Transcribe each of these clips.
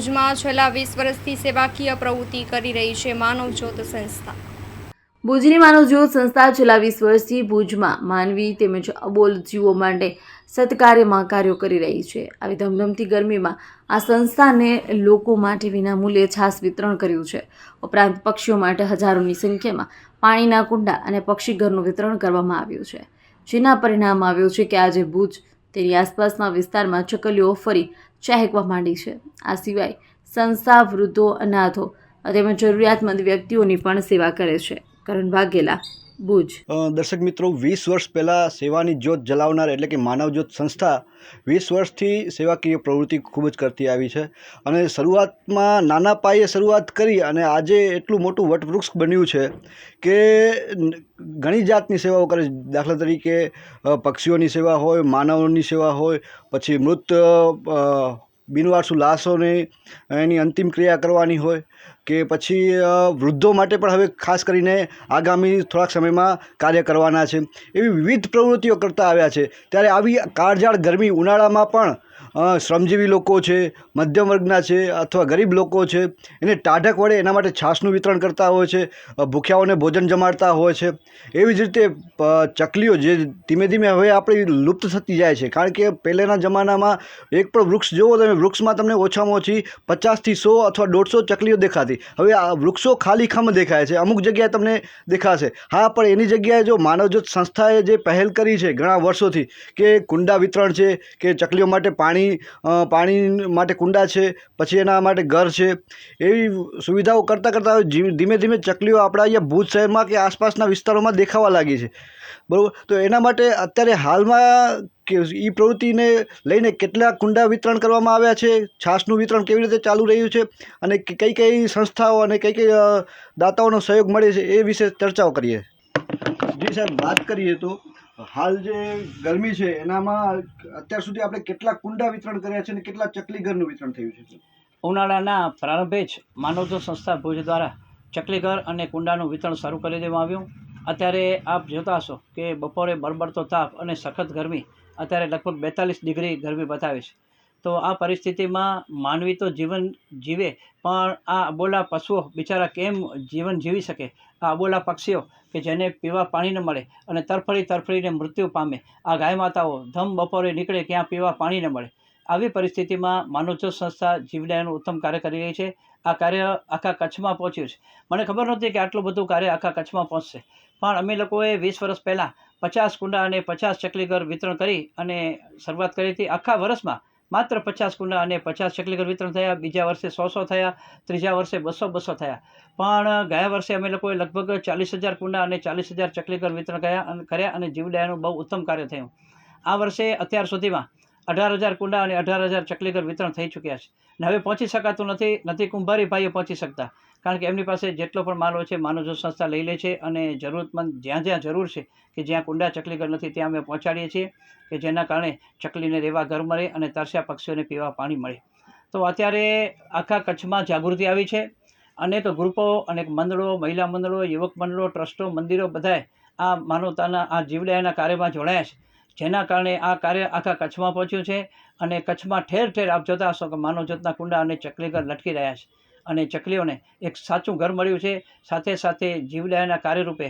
ભુજમાં છેલ્લા વીસ વર્ષથી સેવાકીય પ્રવૃત્તિ કરી રહી છે માનવ જ્યોત સંસ્થા. ભુજની માનવજ્યોત સંસ્થા છેલ્લા વીસ વર્ષથી ભુજમાં માનવી તેમજ અબોલ જીવો માટે સત્કાર્યમાં કાર્યો કરી રહી છે. આવી ધમધમતી ગરમીમાં આ સંસ્થાને લોકો માટે વિનામૂલ્યે છાસ વિતરણ કર્યું છે. ઉપરાંત પક્ષીઓ માટે હજારોની સંખ્યામાં પાણીના કુંડા અને પક્ષીઘરનું વિતરણ કરવામાં આવ્યું છે. જેના પરિણામ આવ્યું છે કે આજે ભુજ તેની આસપાસના વિસ્તારમાં ચકલીઓ ફરી ચહેકવા માંડી છે. આ સિવાય સંસ્થા, વૃદ્ધો, અનાથો તેમજ જરૂરિયાતમંદ વ્યક્તિઓની પણ સેવા કરે છે. કરણ વાઘેલા ભુજ દર્શક મિત્રો, વીસ વર્ષ પહેલાં સેવાની જ્યોત જલાવનાર એટલે કે માનવ જ્યોત સંસ્થા વીસ વર્ષથી સેવાકીય પ્રવૃત્તિ ખૂબ જ કરતી આવી છે. અને શરૂઆતમાં નાના પાયે શરૂઆત કરી અને આજે એટલું મોટું વટવૃક્ષ બન્યું છે કે ઘણી જાતની સેવાઓ કરે છે. દાખલા તરીકે પક્ષીઓની સેવા હોય, માનવની સેવા હોય, પછી મૃત બિનવારસુ લાશોને એની અંતિમ ક્રિયા કરવાની હોય કે પછી વૃદ્ધો માટે પણ હવે ખાસ કરીને આગામી થોડાક સમયમાં કાર્ય કરવાના છે. એવી વિવિધ પ્રવૃત્તિઓ કરતા આવ્યા છે. ત્યારે આવી કાળઝાળ ગરમી ઉનાળામાં પણ શ્રમજીવી લોકો છે, મધ્યમ વર્ગના છે અથવા ગરીબ લોકો છે, એને ટાઢક વડે એના માટે છાશનું વિતરણ કરતા હોય છે ભૂખ્યાઓને ભોજન જમાડતા હોય છે. એવી જ રીતે ચકલીઓ જે ધીમે ધીમે હવે આપણી લુપ્ત થતી જાય છે. કારણ કે પહેલાંના જમાનામાં એક પણ વૃક્ષ જુઓ તમે, વૃક્ષમાં તમને ઓછામાં ઓછી પચાસથી સો અથવા દોઢસો ચકલીઓ દેખાતી. હવે આ વૃક્ષો ખાલી ખમ દેખાય છે, અમુક જગ્યાએ તમને દેખાશે. હા, પણ એની જગ્યાએ જો માનવજ્યોત સંસ્થાએ જે પહેલ કરી છે ઘણા વર્ષોથી, કે કુંડા વિતરણ છે, કે ચકલીઓ માટે પાણી અ, પાણી માટે કુંડા છે પછી એના માટે ઘર છે. એવી સુવિધાઓ કરતાં કરતાં ધીમે ધીમે ચકલીઓ આપણા અહીંયા ભુજ શહેરમાં કે આસપાસના વિસ્તારોમાં દેખાવા લાગી છે. બરાબર? તો એના માટે અત્યારે હાલમાં કે એ પ્રવૃત્તિને લઈને કેટલા કુંડા વિતરણ કરવામાં આવ્યા છે? છાશનું વિતરણ કેવી રીતે ચાલુ રહ્યું છે? અને કઈ કઈ સંસ્થાઓ અને કઈ કઈ દાતાઓનો સહયોગ મળે છે એ વિશે ચર્ચાઓ કરીએ. જી સાહેબ વાત કરીએ તો હાલ જે ગરમી છે, એનામાં અત્યાર સુધી આપણે કેટલા કુંડા વિતરણ કર્યા છે અને કેટલા ચકલી ઘરનું વિતરણ થયું છે? ઉનાળાના પ્રારંભે જ માનવજો સંસ્થા ભુજ દ્વારા ચકલીઘર અને કુંડાનું વિતરણ શરૂ કરી દેવામાં આવ્યું. અત્યારે આપ જોતા હશો કે બપોરે બળબડતો તાપ અને સખત ગરમી અત્યારે લગભગ બેતાલીસ ડિગ્રી ગરમી બતાવે છે. તો આ પરિસ્થિતિમાં માનવી તો જીવન જીવે, પણ આ અબોલા પશુઓ બિચારા કેમ જીવન જીવી શકે? આ અબોલા પક્ષીઓ કે જેને પીવા પાણી ન મળે અને તરફડી તરફડીને મૃત્યુ પામે. આ ગાય માતાઓ ધમ બપોરે નીકળે ક્યાં પીવા પાણી ન મળે. આવી પરિસ્થિતિમાં માનવજ્યોત સંસ્થા જીવદયાનું ઉત્તમ કાર્ય કરી રહી છે. આ કાર્ય આખા કચ્છમાં પહોંચ્યું છે. મને ખબર નહોતી કે આટલું બધું કાર્ય આખા કચ્છમાં પહોંચશે. પણ અમે લોકોએ વીસ વર્ષ પહેલાં પચાસ કુંડા અને પચાસ ચકલીઘર વિતરણ કરી અને શરૂઆત કરી હતી. આખા વર્ષમાં માત્ર પચાસ કુંડા અને પચાસ ચકલીઘર વિતરણ થયા, બીજા વર્ષે સો સો થયા, ત્રીજા વર્ષે બસો બસો થયા. પણ ગયા વર્ષે અમે લોકોએ લગભગ ચાલીસ હજાર કુંડા અને ચાલીસ હજાર ચકલીઘર વિતરણ કર્યા કર્યા અને જીવડાયાનું બહુ ઉત્તમ કાર્ય થયું. આ વર્ષે અત્યાર સુધીમાં અઢાર હજાર કુંડા અને અઢાર હજાર ચકલીઘર વિતરણ થઈ ચૂક્યા છે. ને હવે પહોંચી શકાતું નથી નથી કુંભારી ભાઈઓ પહોંચી શકતા. કારણ કે એમની પાસે જેટલો પણ માલ હોય છે માનવજ્યોત સંસ્થા લઈ લે છે અને જરૂરતમંદ જ્યાં જ્યાં જરૂર છે કે જ્યાં કુંડા ચકલીઘર નથી, ત્યાં અમે પહોંચાડીએ છીએ કે જેના કારણે ચકલીને રહેવા ઘર મળે અને તરસ્યા પક્ષીઓને પીવા પાણી મળે. તો અત્યારે આખા કચ્છમાં જાગૃતિ આવી છે. અનેક ગ્રુપો, અનેક મંડળો, મહિલા મંડળો, યુવક મંડળો, ટ્રસ્ટો, મંદિરો બધાએ આ માનવતાના, આ જીવદયાના કાર્યમાં જોડાયા છે. જેના કારણે આ કાર્ય આખા કચ્છમાં પહોંચ્યું છે અને કચ્છમાં ઠેર ઠેર આપ જોતા હશો કે માનવજ્યોતના કુંડા અને ચકલીઘર લટકી રહ્યા છે. અને ચકલીઓને એક સાચું ઘર મળ્યું છે. સાથે સાથે જીવદયાના કાર્યરૂપે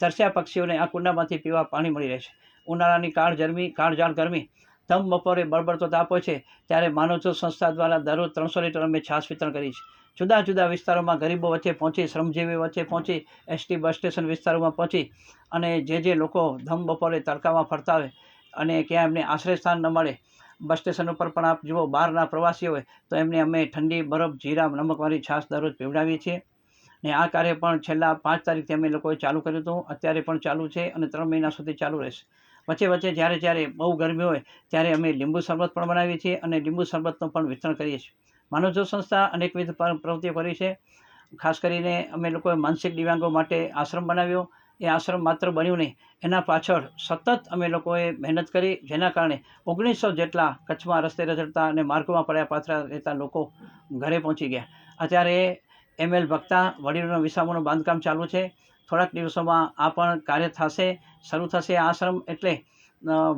તરસ્યા પક્ષીઓને આ કુંડામાંથી પીવા પાણી મળી રહે છે. ઉનાળાની કાળ ગરમી કાળઝાળ ગરમી, ધમ બપોરે બળબડતો તાપ છે, ત્યારે માનવજો સંસ્થા દ્વારા દરરોજ ત્રણસો લીટર અમે છાશ વિતરણ કરી છે. જુદા જુદા વિસ્તારોમાં ગરીબો વચ્ચે પહોંચી, શ્રમજીવી વચ્ચે પહોંચી, એસટી બસ સ્ટેશન વિસ્તારોમાં પહોંચી અને જે જે લોકો ધમ બપોરે તડકામાં ફરતા હોય અને ક્યાં એમને આશ્રયસ્થાન ન મળે બસ સ્ટેશન ઉપર પણ આપ જુઓ, બહારના પ્રવાસીઓ હોય તો એમને અમે ઠંડી, બરફ જીરા નમકવાળી છાશ દરરોજ પીવડાવીએ છીએ. ને આ કાર્ય પણ છેલ્લા પાંચ તારીખથી અમે લોકોએ ચાલુ કર્યું હતું. અત્યારે પણ ચાલુ છે અને ત્રણ મહિના સુધી ચાલુ રહેશે. વચ્ચે વચ્ચે જ્યારે જ્યારે બહુ ગરમી હોય ત્યારે અમે લીંબુ શરબત પણ બનાવીએ છીએ અને લીંબુ શરબતનું પણ વિતરણ કરીએ છીએ. માનવજો સંસ્થા અનેકવિધ પ્રવૃત્તિઓ કરી છે. ખાસ કરીને અમે લોકોએ માનસિક દિવ્યાંગો માટે આશ્રમ બનાવ્યો. એ આશ્રમ માત્ર બન્યું નહીં. એના પાછળ સતત અમે લોકોએ મહેનત કરી, જેના કારણે ઓગણીસો જેટલા કચ્છમાં રસ્તે રઝળતા અને માર્ગોમાં પડ્યા પાથરા રહેતા લોકો ઘરે પહોંચી ગયા. અત્યારે એમ એલ ભક્તા વડીલોના વિસામોનું બાંધકામ ચાલુ છે. થોડાક દિવસોમાં આ પણ કાર્ય થશે, શરૂ થશે આ આશ્રમ એટલે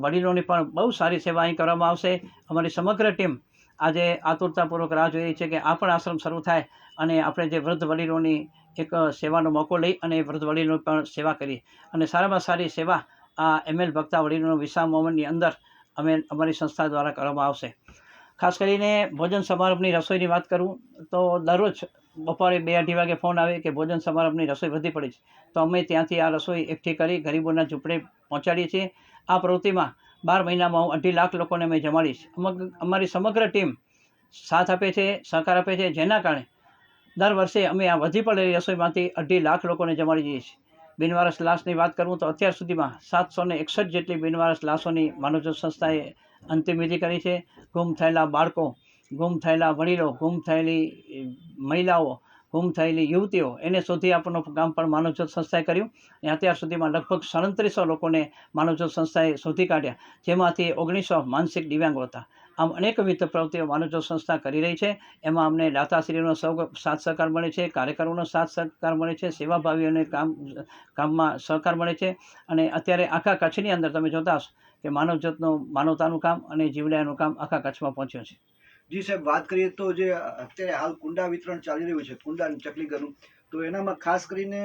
વડીલોની પણ બહુ સારી સેવા અહીં કરવામાં આવશે. અમારી સમગ્ર ટીમ આજે આતુરતાપૂર્વક રાહ જોઈ રહી છે કે આ પણ આશ્રમ શરૂ થાય અને આપણે જે વૃદ્ધ વડીલોની એક સેવાનો મોકો લઈ અને વૃદ્ધ વડીલો પણ સેવા કરી. અને સારામાં સારી સેવા આ એમએલ ભક્તા વડીલોનો મોમેન્ટની અંદર અમે અમારી સંસ્થા દ્વારા કરવામાં આવશે. ખાસ કરીને ભોજન સમારંભની રસોઈની વાત કરું, તો દરરોજ બપોરે બે અઢી વાગે ફોન આવે કે ભોજન સમારંભની રસોઈ વધી પડી છે. તો અમે ત્યાંથી આ રસોઈ એકઠી કરી ગરીબોના ઝૂંપડે પહોંચાડીએ છીએ. આ પ્રવૃત્તિમાં બાર મહિનામાં હું અઢી લાખ લોકોને અમે જમાડીશ. અમારી સમગ્ર ટીમ સાથ આપે છે, સહકાર આપે છે, જેના કારણે દર વર્ષે અમે આ વધી પડેલી રસોઈમાંથી અઢી લાખ લોકોને જમાડી દઈએ છીએ. બિનવારસ લાશની વાત કરું તો અત્યાર સુધીમાં સાતસો ને એકસઠ જેટલી બિનવારસ લાશોની માનવજ્યોત સંસ્થાએ અંતિમવિધિ કરી છે. ગુમ થયેલા બાળકો, ગુમ થયેલા વડીલો, ગુમ થયેલી મહિલાઓ, ગુમ થયેલી યુવતીઓ, એને શોધી આપવાનું કામ પણ માનવજ્યોત સંસ્થાએ કર્યું. અને અત્યાર સુધીમાં લગભગ સાડત્રીસો લોકોને માનવજ્યોત સંસ્થાએ શોધી કાઢ્યા, જેમાંથી ઓગણીસો માનસિક દિવ્યાંગો હતા. આમ અનેકવિધ પ્રવૃત્તિઓ માનવજ્યોત સંસ્થા કરી રહી છે. એમાં અમને દાતાશ્રીનો સૌ સાથ સહકાર મળે છે, કાર્યકરોનો સાથ સહકાર મળે છે, સેવાભાવીઓને કામ, કામમાં સહકાર મળે છે. અને અત્યારે આખા કચ્છની અંદર તમે જોતા કે માનવજતનું માનવતાનું કામ અને જીવડાયાનું કામ આખા કચ્છમાં પહોંચ્યું છે. જી સાહેબ, વાત કરીએ તો જે અત્યારે હાલ કુંડા વિતરણ ચાલી રહ્યું છે, કુંડા ચકલી ઘરનું તો એનામાં ખાસ કરીને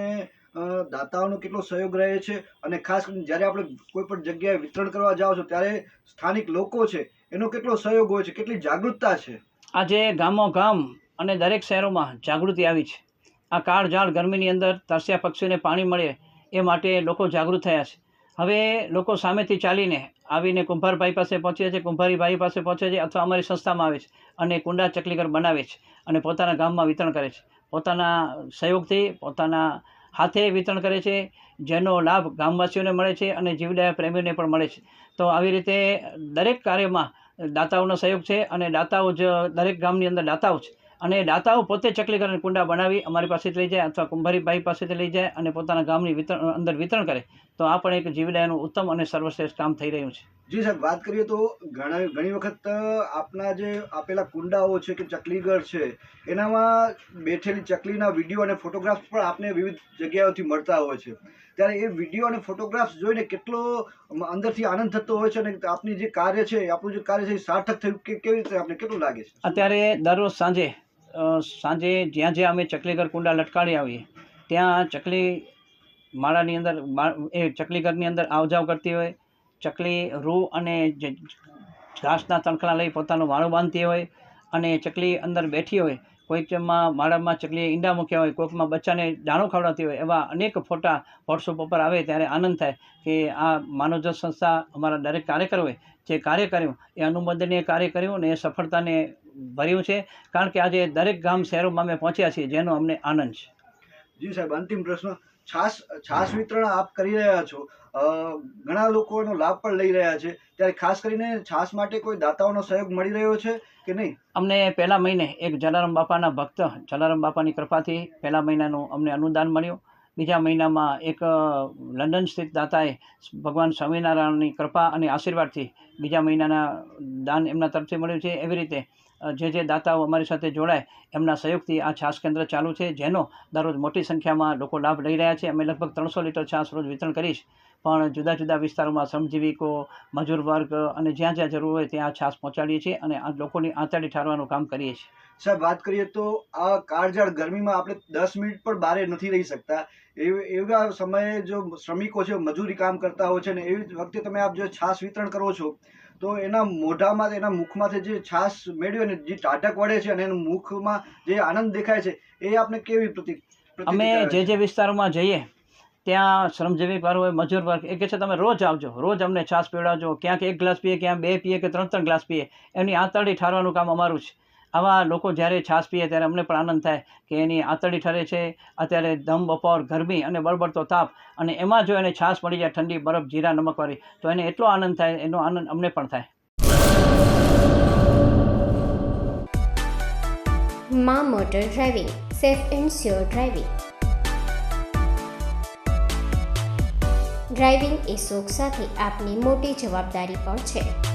દાતાઓનો કેટલો સહયોગ રહે છે અને ખાસ કરીને જ્યારે આપણે કોઈ પણ જગ્યાએ વિતરણ કરવા જાઓ છો, ત્યારે સ્થાનિક લોકો છે, એનો કેટલો સહયોગ હોય છે, કેટલી જાગૃતતા છે? આજે ગામો ગામ અને દરેક શહેરોમાં જાગૃતિ આવી છે. આ કાળઝાળ ગરમીની અંદર તરસ્યા પક્ષીઓને પાણી મળે એ માટે લોકો જાગૃત થયા છે. હવે લોકો સામેથી ચાલીને આવીને કુંભારભાઈ પાસે પહોંચે છે કુંભારીભાઈ પાસે પહોંચે છે અથવા અમારી સંસ્થામાં આવે છે અને કુંડા ચકલીઘર બનાવે છે અને પોતાના ગામમાં વિતરણ કરે છે. પોતાના સહયોગથી પોતાના હાથે વિતરણ કરે છે, જેનો લાભ ગામવાસીઓને મળે છે અને જીવદયા પ્રેમીઓને પણ મળે છે. તો આવી રીતે દરેક કાર્યમાં દાતાઓનો સહયોગ છે અને દાતાઓ જ, દરેક ગામની અંદર દાતાઓ છે. અને દાતાઓ પોતે ચકલી કરીને કુંડા બનાવી અમારી પાસેથી લઈ જાય અથવા કુંભારીભાઈ પાસેથી લઈ જાય અને પોતાના ગામની વિતરણ, અંદર વિતરણ કરે. તો આ પણ એક જીવદયાનું ઉત્તમ અને સર્વશ્રેષ્ઠ કામ થઈ રહ્યું છે. જી સાહેબ વાત કરીએ તો ઘણા ઘણી વખત આપના જે આપેલા કુંડાઓ છે કે ચકલીઘર છે એનામાં બેઠેલી ચકલીના વીડિયો અને ફોટોગ્રાફ્સ પણ આપને વિવિધ જગ્યાઓથી મળતા હોય છે. ત્યારે એ વીડિયો અને ફોટોગ્રાફ્સ જોઈને કેટલો અંદરથી આનંદ થતો હોય છે અને આપની જે કાર્ય છે આપણું જે કાર્ય છે એ સાર્થક થયું કે કેવી રીતે આપને કેટલું લાગે છે? અત્યારે દરરોજ સાંજે સાંજે જ્યાં જ્યાં અમે ચકલીઘર કુંડા લટકાડી આવીએ ત્યાં ચકલી માળાની અંદર એ એ ચકલીઘરની અંદર આવજાવ કરતી હોય. ચકલી રૂ અને ઘાસના તણખલા લઈ પોતાનું માળું બાંધતી હોય અને ચકલી અંદર બેઠી હોય. કોઈકમાં માળામાં ચકલીએ ઈંડા મૂક્યા હોય કોઈકમાં બચ્ચાને દાણો ખવડાવતી હોય, એવા અનેક ફોટા વોટ્સઅપ ઉપર આવે ત્યારે આનંદ થાય કે આ માનવજત સંસ્થા અમારા દરેક કાર્યકરોએ જે કાર્ય કર્યું, એ અનુમોદનીય કાર્ય કર્યું અને એ સફળતાને ભર્યું છે. કારણ કે આજે દરેક ગામ શહેરોમાં અમે પહોંચ્યા છીએ, જેનો અમને આનંદ છે. જી સાહેબ, અંતિમ પ્રશ્ન. છાસ છાસ વિતરણ આપ કરી રહ્યા છો. ઘણા લોકો એનો લાભ પણ લઈ રહ્યા છે. ત્યારે ખાસ કરીને છાસ માટે કોઈ દાતાઓનો સહયોગ મળી રહ્યો છે કે નહીં? અમને પહેલા મહિને એક જલારામ બાપાના ભક્ત, જલારામ બાપાની કૃપાથી પહેલા મહિનાનું અમને અનુદાન મળ્યું. બીજા મહિનામાં એક લંડન સ્થિત દાતાએ ભગવાન સ્વામિનારાયણની કૃપા અને આશીર્વાદથી બીજા મહિનાના દાન એમના તરફથી મળ્યું છે. એવી રીતે જે જે દાતાઓ અમારી સાથે જોડાય, એમના સહયોગથી આ છાસ કેન્દ્ર ચાલુ છે, જેનો દરરોજ મોટી સંખ્યામાં લોકો લાભ લઈ રહ્યા છે. અમે લગભગ ત્રણસો લીટર છાસ રોજ વિતરણ કરીશ. પણ જુદા જુદા વિસ્તારોમાં શ્રમજીવીકો, મજૂર વર્ગ અને જ્યાં જ્યાં જરૂર હોય ત્યાં છાશ પહોંચાડીએ છીએ અને આ લોકોની આંતરડી ઠારવાનું કામ કરીએ છીએ. સાહેબ, વાત કરીએ તો આ કાળઝાળ ગરમીમાં આપણે દસ મિનિટ પણ બહાર નથી રહી શકતા. એવ- સમયે જો શ્રમિકો છે, મજૂરી કામ કરતા હોય છે ને એવી વખતે તમે આપ જો છાસ વિતરણ કરો છો તો એના મોઢામાં એના મુખમાંથી જે છાસ મેળવી અને જે ટાઢક વળે છે અને એના મુખમાં જે આનંદ દેખાય છે એ આપણે કેવી પ્રતિ અમે જે જે વિસ્તારોમાં જઈએ ત્યાં શ્રમજીવી પર હોય મજૂર વર્ગ એ કહે છે તમે રોજ આવજો રોજ અમને છાશ પીવડાવજો ક્યાંક એક ગ્લાસ પીએ ક્યાંક બે પીએ કે ત્રણ ત્રણ ગ્લાસ પીએ એની આંતરડી ઠારવાનું કામ અમારું છે આવા લોકો જ્યારે છાશ પીએ ત્યારે અમને પણ આનંદ થાય કે એની આંતરડી ઠરે છે, અત્યારે ધમ બપોર, ગરમી અને બળબડતો તાપ અને એમાં જો એને છાશ પડી જાય ઠંડી, બરફ, જીરા નમકવાળી તો એને એટલો આનંદ થાય, એનો આનંદ અમને પણ થાય. મા motor driving, safe and sure driving. Driving એ શોખ સાથે આપની મોટી જવાબદારી પણ છે.